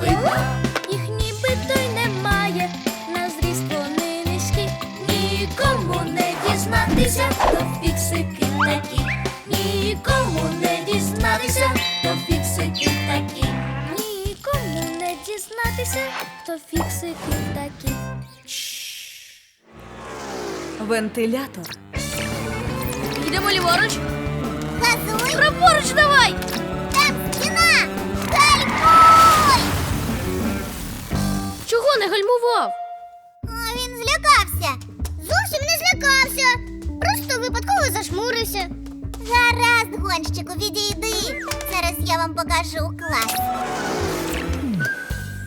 видно. Їх нібито й немає, на зріст вони низькі. Нікому не дізнатися, то фіксики такі. Нікому не дізнатися, то фіксики такі. Нікому не дізнатися, то фіксики такі. Вентилятор. Йдемо ліворуч. Газуй! Праворуч давай! Чого не гальмував? А він злякався. Зовсім не злякався. Просто випадково зашмурився. Гаразд, гонщику, відійди. Зараз я вам покажу клас.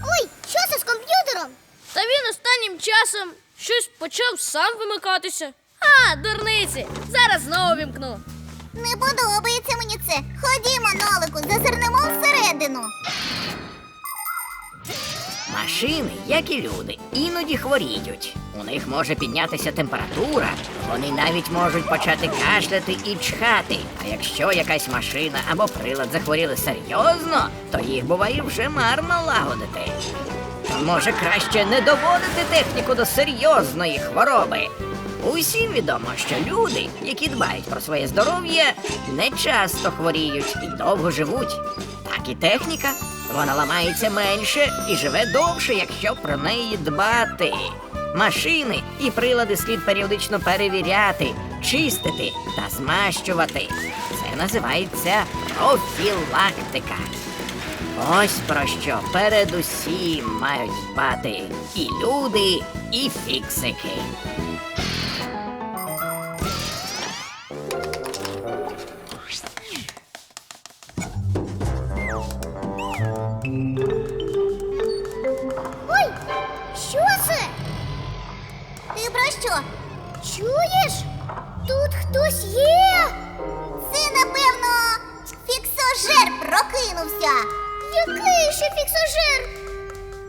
Ой, що це з комп'ютером? Та він останнім часом щось почав сам вимикатися. А, дурниці! Зараз знову вімкну. Не подобається мені це. Ходімо, нолику, зазирнемо всередину. Машини, як і люди, іноді хворіють. У них може піднятися температура, вони навіть можуть почати кашляти і чхати. А якщо якась машина або прилад захворіли серйозно, то їх буває вже марно лагодити. Може краще не доводити техніку до серйозної хвороби. Усім відомо, що люди, які дбають про своє здоров'я, не часто хворіють і довго живуть. Так і техніка. Вона ламається менше і живе довше, якщо про неї дбати. Машини і прилади слід періодично перевіряти, чистити та змащувати. Це називається профілактика. Ось про що передусім мають дбати і люди, і фіксики. Прокинувся. Який ще фіксажир?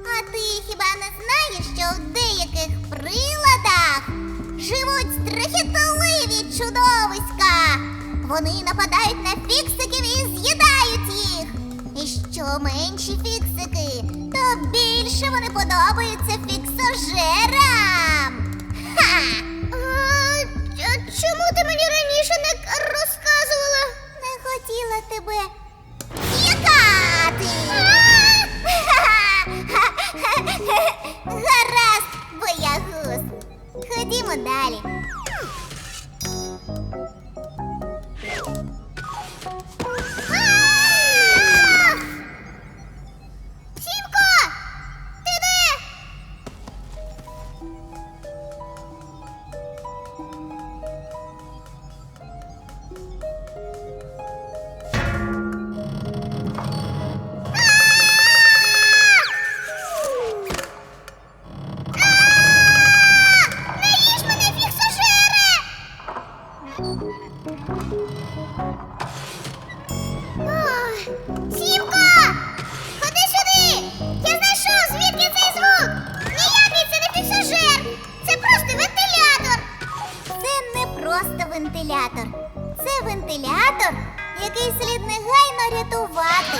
А ти хіба не знаєш, що в деяких приладах живуть страхітливі чудовиська? Вони нападають на фіксиків і з'їдають їх. І що менші фіксики, то більше вони подобаються фіксожерам. Вентилятор, який слід негайно рятувати.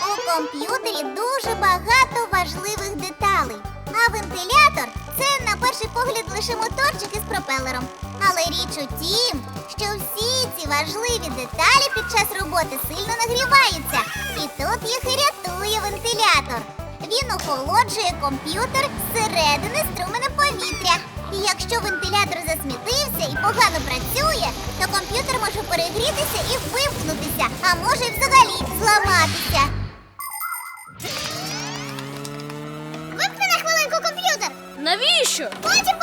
У комп'ютері дуже багато важливих деталей. А вентилятор це на перший погляд лише моторчик із пропелером. Але річ у тім, що всі ці важливі деталі під час роботи сильно нагріваються. І тут їх і рятує вентилятор. Він охолоджує комп'ютер зсередини струменем повітря. І якщо вентилятор засмітився і погано працює, то комп'ютер може перегрітися і вимкнутися, а може й взагалі зламатися. Вимкни на хвилинку комп'ютер! Навіщо? Потім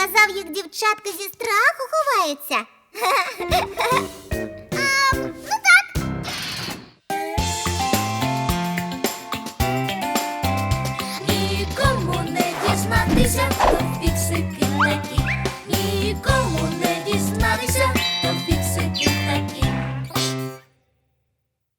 показав, як дівчатка зі страху ховаються.